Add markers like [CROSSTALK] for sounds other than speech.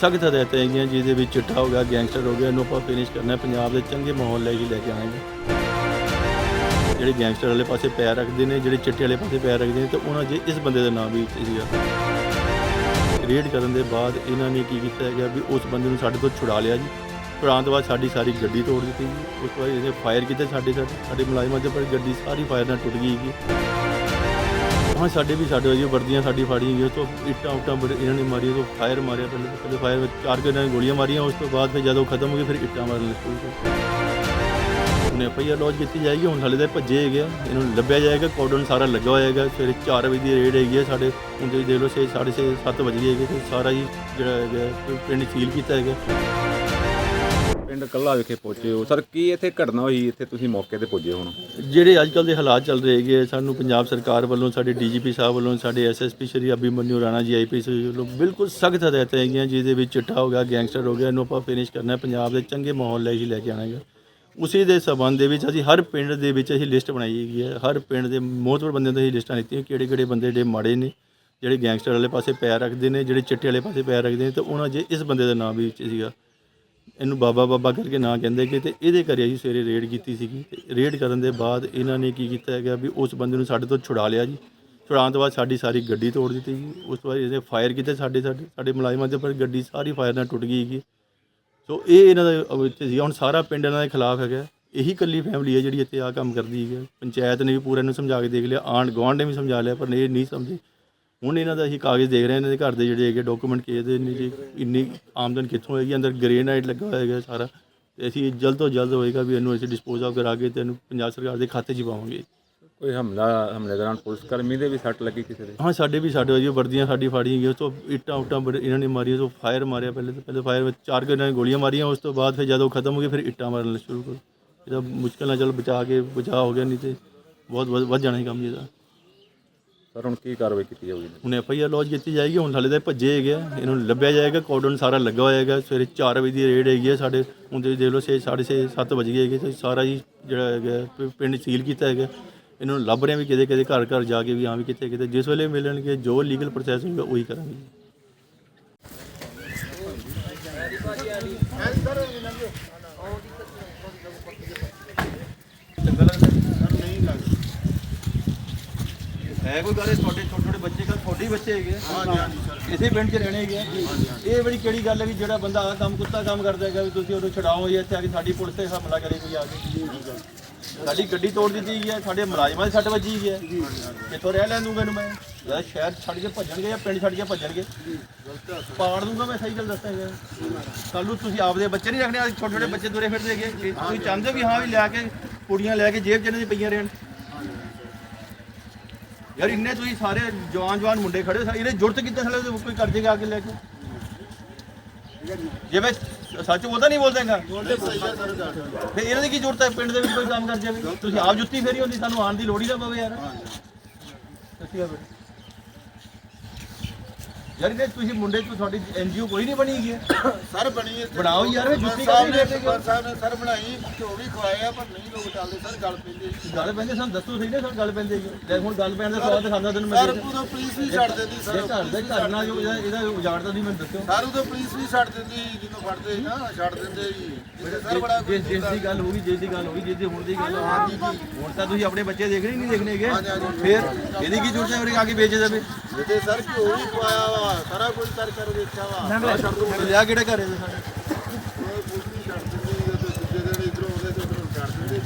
ਸਖਤ ਹਦਾਇਤਾਂ ਹੈਗੀਆਂ, ਜਿਹਦੇ ਵਿੱਚ ਚਿੱਟਾ ਹੋ ਗਿਆ, ਗੈਂਗਸਟਰ ਹੋ ਗਿਆ, ਇਹਨੂੰ ਆਪਾਂ ਫਿਨਿਸ਼ ਕਰਨਾ ਪੰਜਾਬ ਦੇ ਚੰਗੇ ਮਾਹੌਲ ਲੈ ਕੇ ਲੈ ਕੇ ਆਵਾਂਗੇ। ਜਿਹੜੇ ਗੈਂਗਸਟਰ ਵਾਲੇ ਪਾਸੇ ਪੈਰ ਰੱਖਦੇ ਨੇ, ਜਿਹੜੇ ਚਿੱਟੇ ਵਾਲੇ ਪਾਸੇ ਪੈਰ ਰੱਖਦੇ ਨੇ, ਤੇ ਉਹਨਾਂ ਜੇ ਇਸ ਬੰਦੇ ਦਾ ਨਾਮ ਵੀ ਸੀਗਾ। ਰੇਡ ਕਰਨ ਦੇ ਬਾਅਦ ਇਹਨਾਂ ਨੇ ਕੀ ਕੀਤਾ ਹੈਗਾ ਵੀ ਉਸ ਬੰਦੇ ਨੂੰ ਸਾਡੇ ਤੋਂ ਛੁਡਾ ਲਿਆ ਜੀ। ਛੁਡਾਉਣ ਤੋਂ ਬਾਅਦ ਸਾਡੀ ਸਾਰੀ ਗੱਡੀ ਤੋੜ ਦਿੱਤੀ ਜੀ। ਉਸ ਤੋਂ ਬਾਅਦ ਇਹਨੇ ਫਾਇਰ ਕੀਤੇ ਸਾਡੇ ਸਾਡੇ ਸਾਡੇ ਮੁਲਾਜ਼ਮਾਂ ਦੇ ਪਰ ਗੱਡੀ ਸਾਰੀ ਫਾਇਰ ਨਾਲ ਟੁੱਟ ਗਈ ਜੀ। ਹਾਂ, ਸਾਡੇ ਵੀ ਸਾਡੇ ਜੀ ਵਰਦੀਆਂ, ਸਾਡੀ ਫਾੜੀਆਂ ਗਈ ਉਸ ਤੋਂ ਇੱਟਾਂ ਉੱਟਾਂ ਬੜੇ ਇਹਨਾਂ ਨੇ ਮਾਰੀ ਤੋਂ ਫਾਇਰ ਮਾਰਿਆ ਪਹਿਲੇ ਪਹਿਲੇ ਫਾਇਰ ਵਿੱਚ ਚਾਰ ਕੇ ਇਹਨਾਂ ਨੇ ਗੋਲੀਆਂ ਮਾਰੀਆਂ, ਉਸ ਤੋਂ ਬਾਅਦ ਫਿਰ ਜਦੋਂ ਖਤਮ ਹੋ ਗਈ, ਫਿਰ ਇੱਟਾਂ ਮਾਰਨ ਲੱਗ। ਪਏ ਉਹਨੇ ਐਫਆਈਆਰ ਲੌਜ ਕੀਤੀ ਜਾਏਗੀ, ਹੁਣ ਹਾਲੇ ਤਾਂ ਭੱਜੇ ਹੈਗੇ ਆ, ਇਹਨੂੰ ਲੱਭਿਆ ਜਾਏਗਾ ਕੋਡਨ ਸਾਰਾ ਲੱਗਾ ਹੋਇਆ ਹੈਗਾ, ਸਵੇਰੇ 4 ਵਜੇ ਦੀ ਰੇਡ ਹੈਗੀ ਹੈ ਸਾਡੇ, ਹੁਣ ਤੁਸੀਂ ਦੇਖ ਲਓ ਛੇ, ਸਾਢੇ ਛੇ 7 ਵਜੇ ਹੈਗੇ, ਤੇ ਸਾਰਾ ਹੀ ਜਿਹੜਾ ਹੈਗਾ, ਪਿੰਡ ਸੀਲ ਕੀਤਾ ਹੈਗਾ। ਪਿੰਡ ਕੱਲਾ ਵਿਖੇ ਪਹੁੰਚੇ ਹੋ। ਸਰ, ਕੀ ਇੱਥੇ ਘਟਨਾ ਹੋਈ? ਇੱਥੇ ਤੁਸੀਂ ਮੌਕੇ ਤੇ ਪੁੱਜੇ ਹੁਣ। ਜਿਹੜੇ ਅੱਜ ਕੱਲ੍ਹ ਦੇ ਹਾਲਾਤ ਚੱਲ ਰਹੇ ਹੈਗੇ ਸਾਨੂੰ ਪੰਜਾਬ ਸਰਕਾਰ ਵੱਲੋਂ, ਸਾਡੇ ਡੀਜੀਪੀ ਸਾਹਿਬ ਵੱਲੋਂ, ਸਾਡੇ ਐਸਐਸਪੀ ਸ਼੍ਰੀ ਅਭਿਮਨਿਊ ਰਾਣਾ ਜੀ ਆਈਪੀਐਸ ਵੱਲੋਂ ਬਿਲਕੁਲ ਸਖਤ ਹਦਾਇਤਾਂ ਹੈਗੀਆਂ, ਜਿਹਦੇ ਵਿੱਚ ਚਿੱਟਾ ਹੋ ਗਿਆ, ਗੈਂਗਸਟਰ ਹੋ ਗਿਆ, ਇਹਨੂੰ ਆਪਾਂ ਫਿਨਿਸ਼ ਕਰਨਾ ਪੰਜਾਬ ਦੇ ਚੰਗੇ ਮਾਹੌਲ ਲਈ ਕੇ ਲੈ ਕੇ ਆਉਣਾ ਹੈਗਾ। ਉਸੇ ਦੇ ਸਬੰਧ ਦੇ ਵਿੱਚ ਅਸੀਂ ਹਰ ਪਿੰਡ ਦੇ ਵਿੱਚ ਅਸੀਂ ਲਿਸਟ ਬਣਾਈ ਹੈਗੀ ਹੈ। ਹਰ ਪਿੰਡ ਦੇ ਮੋਹਤਵਰ ਬੰਦਿਆਂ ਦੀ ਅਸੀਂ ਲਿਸਟਾਂ ਲਿੱਤੀਆਂ। ਕਿਹੜੇ ਕਿਹੜੇ ਬੰਦੇ ਜਿਹੜੇ ਮਾੜੇ ਨੇ, ਜਿਹੜੇ ਗੈਂਗਸਟਰ ਵਾਲੇ ਪਾਸੇ ਪੈਰ ਰੱਖਦੇ ਨੇ, ਜਿਹੜੇ ਚਿੱਟੇ ਵਾਲੇ ਪਾਸੇ ਪੈਰ ਰੱਖਦੇ ਨੇ, ਤੇ ਉਹਨਾਂ ਜੇ ਇਸ ਬੰਦੇ ਦਾ ਨਾਮ ਵੀ ਵਿੱਚ ਸੀਗਾ। ਇਹਨੂੰ ਬਾਬਾ ਬਾਬਾ ਕਰਕੇ ਨਾਂ ਕਹਿੰਦੇ ਕਿ ਤੇ ਇਹਦੇ ਘਰੇ ਅਸੀਂ ਸਵੇਰੇ ਰੇਡ ਕੀਤੀ ਸੀਗੀ। ਤੇ ਰੇਡ ਕਰਨ ਦੇ ਬਾਅਦ ਇਹਨਾਂ ਨੇ ਕੀ ਕੀਤਾ ਹੈਗਾ ਵੀ ਉਸ ਬੰਦੇ ਨੂੰ ਸਾਡੇ ਤੋਂ ਛੁਡਾ ਲਿਆ ਜੀ। ਛੁਡਾਉਣ ਤੋਂ ਬਾਅਦ ਸਾਡੀ ਸਾਰੀ ਗੱਡੀ ਤੋੜ ਦਿੱਤੀ ਜੀ। ਉਸ ਤੋਂ ਬਾਅਦ ਇਹਨੇ ਫਾਇਰ ਕੀਤੇ ਸਾਡੇ ਸਾਡੇ ਸਾਡੇ ਮੁਲਾਜ਼ਮਾਂ ਦੇ ਉੱਪਰ। ਗੱਡੀ ਸਾਰੀ ਫਾਇਰ ਨਾਲ ਟੁੱਟ ਗਈ ਹੈਗੀ। ਸੋ ਇਹ ਇਹਨਾਂ ਦਾ ਇੱਥੇ ਸੀ ਹੁਣ ਸਾਰਾ ਪਿੰਡ ਇਹਨਾਂ ਦੇ ਖਿਲਾਫ ਹੈਗਾ। ਇਹੀ ਕੱਲੀ ਫੈਮਿਲੀ ਹੈ ਜਿਹੜੀ ਇੱਥੇ ਆ ਕੰਮ ਕਰਦੀ ਹੈ ਪੰਚਾਇਤ ਨੇ ਵੀ ਪੂਰਾ ਇਹਨੂੰ ਸਮਝਾ ਕੇ ਦੇਖ ਲਿਆ। ਆਂਢ ਗੁਆਂਢ ਨੇ ਵੀ ਸਮਝਾ ਲਿਆ, ਪਰ ਇਹ ਨਹੀਂ ਸਮਝੇ। ਹੁਣ ਇਹਨਾਂ ਦਾ ਅਸੀਂ ਕਾਗਜ਼ ਦੇਖ ਰਹੇ ਹਾਂ ਇਹਨਾਂ ਦੇ ਘਰ ਦੇ ਜਿਹੜੇ ਹੈਗੇ ਡਾਕੂਮੈਂਟ ਕਿਹਦੇ ਦੇ ਨੇ ਜੀ ਇੰਨੀ ਆਮਦਨ ਕਿੱਥੋਂ ਹੋਏਗੀ? ਅੰਦਰ ਗ੍ਰੇਨਾਈਟ ਲੱਗਾ ਹੋਇਆ ਹੈਗਾ ਸਾਰਾ। ਤੇ ਅਸੀਂ ਜਲਦ ਤੋਂ ਜਲਦ ਹੋਏਗਾ ਵੀ ਇਹਨੂੰ ਅਸੀਂ ਡਿਸਪੋਜ਼ ਆਫ ਕਰਾ ਕੇ ਤੇ ਇਹਨੂੰ ਪੰਜਾਬ ਸਰਕਾਰ ਦੇ ਖਾਤੇ 'ਚ ਪਾਵਾਂਗੇ। ਕੋਈ ਹਮਲਾ ਹਮਲੇ ਦੌਰਾਨ ਪੁਲਿਸ ਕਰਮੀ ਦੇ ਵੀ ਸੱਟ ਲੱਗੀ ਕਿਸੇ ਦੇ? ਹਾਂ ਸਾਡੇ ਵੀ ਸਾਡੇ ਜੀ ਵਰਦੀਆਂ ਸਾਡੀ ਫਾੜੀ ਗਈ ਉਸ ਤੋਂ ਇੱਟਾਂ ਉੱਟਾਂ ਬੜੇ ਇਹਨਾਂ ਨੇ ਮਾਰੀਆਂ ਤੋਂ ਫਾਇਰ ਮਾਰਿਆ ਪਹਿਲੇ ਤਾਂ ਪਹਿਲੇ ਫਾਇਰ ਵਿੱਚ ਚਾਰ ਇਹਨਾਂ ਨੇ ਗੋਲੀਆਂ ਮਾਰੀਆਂ ਉਸ ਤੋਂ ਬਾਅਦ ਫਿਰ ਜਦੋਂ ਖਤਮ ਹੋ ਗਈ ਫਿਰ ਇੱਟਾਂ ਮਾਰਨ ਸ਼ੁਰੂ ਕਰ ਇਹਦਾ ਮੁਸ਼ਕਲ ਨਾਲ ਚਲ ਬਚਾ ਕੇ ਬਚਾ ਹੋ ਗਿਆ ਨਹੀਂ ਤੇ ਬਹੁਤ ਵੱਧ ਜਾਣਾ ਸੀ ਕੰਮ ਇਹਦਾ। ਸਰ, ਹੁਣ ਕੀ ਕਾਰਵਾਈ ਕੀਤੀ ਜਾਊਗੀ? ਹੁਣ ਐਫ ਆਈ ਆਰ ਲੌਜ ਕੀਤੀ ਜਾਏਗੀ, ਹੁਣ ਹਾਲੇ ਤਾਂ ਭੱਜੇ ਹੈਗੇ ਆ। ਇਹਨੂੰ ਲੱਭਿਆ ਜਾਏਗਾ ਕੋਡਨ ਸਾਰਾ ਲੱਗਾ ਹੋਇਆ ਹੈਗਾ। ਸਵੇਰੇ 4 ਵਜੇ ਦੀ ਰੇਡ ਹੈਗੀ ਹੈ ਸਾਡੇ, ਹੁਣ ਤੁਸੀਂ ਦੇਖ ਲਓ ਛੇ, ਸਾਢੇ ਛੇ 7 ਵਜ ਗਏ ਹੈਗੇ। ਤੇ ਸਾਰਾ ਹੀ ਜਿਹੜਾ ਹੈਗਾ, ਪ- ਪਿੰਡ ਸੀਲ ਕੀਤਾ ਹੈਗਾ। ਇਹਨੂੰ ਲੱਭ ਰਹੇ ਹਾਂ ਵੀ ਕਿਤੇ ਕਿਤੇ ਘਰ ਘਰ ਜਾ ਕੇ ਵੀ ਹਾਂ ਵੀ ਕਿਤੇ ਕਿਤੇ ਜਿਸ ਵੇਲੇ ਮਿਲਣਗੇ, ਜੋ ਲੀਗਲ ਪ੍ਰੋਸੈਸ ਹੋਏਗਾ ਉਹੀ ਕਰਾਂਗੇ। ਹੈ ਕੋਈ ਗੱਲ ਤੁਹਾਡੇ ਛੋਟੇ ਛੋਟੇ ਬੱਚੇ ਕਾ ਤੁਹਾਡੇ ਹੀ ਬੱਚੇ ਹੈਗੇ ਹਾਂਜੀ ਇਸੇ ਪਿੰਡ 'ਚ ਰਹਿਣੇ ਹੈਗੇ ਆ। ਇਹ ਬੜੀ ਕਿਹੜੀ ਗੱਲ ਹੈ ਵੀ ਜਿਹੜਾ ਬੰਦਾ ਆ ਕੰਮ ਕੁੱਤਾ ਕੰਮ ਕਰਦਾ ਹੈਗਾ ਵੀ ਤੁਸੀਂ ਉਹਨੂੰ ਛਡਾਓ ਜਾਂ ਇੱਥੇ ਆ ਕੇ ਸਾਡੀ ਪੁਲਿਸ ਤੇ ਹਮਲਾ ਕਰੇ ਕੋਈ ਆ ਕੇ। ਸਾਡੀ ਗੱਡੀ ਤੋੜ ਦਿੱਤੀ ਗਈ ਹੈ ਸਾਡੇ ਮੁਲਾਜ਼ਮਾਂ ਦੀ ਸੱਟ ਵੱਜੀ ਗਈ ਹੈ। ਕਿੱਥੋਂ ਰਹਿ ਲੈਣ ਦੂੰਗਾ ਇਹਨੂੰ ਮੈਂ? ਯਾਰ ਸ਼ਹਿਰ ਛੱਡ ਕੇ ਭੱਜਣਗੇ ਜਾਂ ਪਿੰਡ ਛੱਡ ਕੇ ਭੱਜਣਗੇ? ਪਾੜ ਦੂੰਗਾ ਮੈਂ ਸਹੀ ਗੱਲ ਦੱਸਦਾ ਹੈਗਾ ਕੱਲ ਨੂੰ ਤੁਸੀਂ ਆਪਦੇ ਬੱਚੇ ਨਹੀਂ ਰੱਖਣੇ ਛੋਟੇ ਛੋਟੇ ਬੱਚੇ ਤੁਰੇ ਫਿਰਦੇ ਹੈਗੇ। ਤੁਸੀਂ ਚਾਹੁੰਦੇ ਹੋ ਵੀ ਹਾਂ ਵੀ ਲਿਆ ਕੇ ਕੁੜੀਆਂ ਲੈ ਕੇ ਜੇਬ 'ਚ ਇਹਨਾਂ ਦੀ ਪਈਆਂ ਰਹਿਣ? ਯਾਰ ਇੰਨੇ ਤੁਸੀਂ ਸਾਰੇ ਜਵਾਨ ਜਵਾਨ ਮੁੰਡੇ ਖੜੇ ਹੋ ਇਹਨੇ ਜੁਰਤ ਕਿੱਦਾਂ ਸਾਲੇ ਉਹਦੇ ਕੋਈ ਕਰ ਜੇਗਾ ਆ ਕੇ ਲੈ ਕੇ। ਜੇ ਮੈਂ ਸੱਚ ਉਹਦਾ ਨਹੀਂ ਬੋਲਦਾਗਾ ਫਿਰ ਇਹਨਾਂ ਦੀ ਕੀ ਜ਼ਰੂਰਤ ਹੈ? ਪਿੰਡ ਦੇ ਵਿੱਚ ਕੋਈ ਕੰਮ ਕਰ ਜਾਵੇ ਤੁਸੀਂ ਆਪ ਜੁੱਤੀ ਫੇਰੀ ਹੁੰਦੀ ਸਾਨੂੰ ਆਉਣ ਦੀ ਲੋੜ ਹੀ ਨਾ ਪਵੇ ਯਾਰ। ਸੱਚੀ ਗੱਲ ਹੈ। ਯਾਰ ਇਹਨੇ ਤੁਸੀਂ ਮੁੰਡੇ ਤੋਂ ਤੁਹਾਡੀ ਐਨਜੀਓ ਕੋਈ ਨਹੀਂ ਬਣੀ ਹੈਗੀ? ਹੈ। [COUGHS] ਸਰ ਬਣੀ ਇੱਥੇ। ਬਣਾਓ ਯਾਰ, ਜੁੱਤੀ ਸਾਹਿਬ ਕਾਹਦੀ ਨੇ ਸਰਪੰਚ ਸਾਹਿਬ ਨੇ ਸਰ ਬਣਾਈ ਘਿਓ ਵੀ ਖਵਾਇਆ ਪਰ ਨਹੀਂ ਲੋਕ ਚੱਲਦੇ ਸਰ ਗੱਲ ਪੈਂਦੀ ਗੱਲ ਪੈਂਦੇ ਸਾਨੂੰ ਦੱਸੋ ਸਹੀ ਨਾ ਸਾਨੂੰ ਗੱਲ ਪੈਂਦੇ ਲੈ ਹੁਣ ਗੱਲ ਪੈਣ ਦਾ ਸਵਾਦ ਦਿਖਾਉਂਦਾ ਤੈਨੂੰ ਮੈਂ ਸਰ ਉਦੋਂ ਪੁਲਿਸ ਵੀ ਛੱਡ ਦਿੰਦੀ ਸਰ ਘਰ ਦੇ ਘਰ ਨਾਲ ਜੋ ਇਹਦਾ ਇਹਦਾ ਉਜਾੜਦਾ ਨਹੀਂ ਮੈਨੂੰ ਦੱਸਿਓ। ਸਰ ਉਦੋਂ ਪੁਲਿਸ ਵੀ ਛੱਡ ਦਿੰਦੀ ਜਦੋਂ ਫੜਦੇ ਨਾ ਛੱਡ ਦਿੰਦੇ ਜੀ ਸਰ ਬੜਾ ਜਿਸ ਜਿਸ ਦੀ ਗੱਲ ਹੋਗੀ ਜਿਸ ਦੀ ਗੱਲ ਹੋਗੀ ਜਿਸ ਦੀ ਹੁਣ ਦੀ ਗੱਲ ਹੋਗੀ ਹੁਣ ਤਾਂ ਤੁਸੀਂ ਆਪਣੇ ਬੱਚੇ ਦੇਖਣੇ ਹੀ ਨਹੀਂ ਦੇਖਣੇਗੇ ਫਿਰ ਇਹਦੀ ਕੀ ਜ਼ਰੂਰਤ ਹੈ ਉਹਨੇ ਆ ਕੇ ਵੇਚ ਦੇਵੇ ਜਿਹਦੇ ਸਰ ਘਿਓ ਵੀ ਖਵਾਇਆ ਵਾ ਸਾਰਾ ਕੁਝ ਕਰ ਕਰ ਦੇਖਿਆ ਵਾ। ਲਿਆ ਕਿਹੜੇ ਘਰੇ ਦੇ ਸਾਡੇ? ਕੋਈ ਪੁੱਛ ਨਹੀਂ ਛੱਡ ਦਿੰਦੇ ਤੇ ਦੂਜੇ ਦਿਨ ਇਧਰੋਂ ਆਉਂਦੇ ਤੇ ਉਧਰੋਂ ਕਰ ਦਿੰਦੇ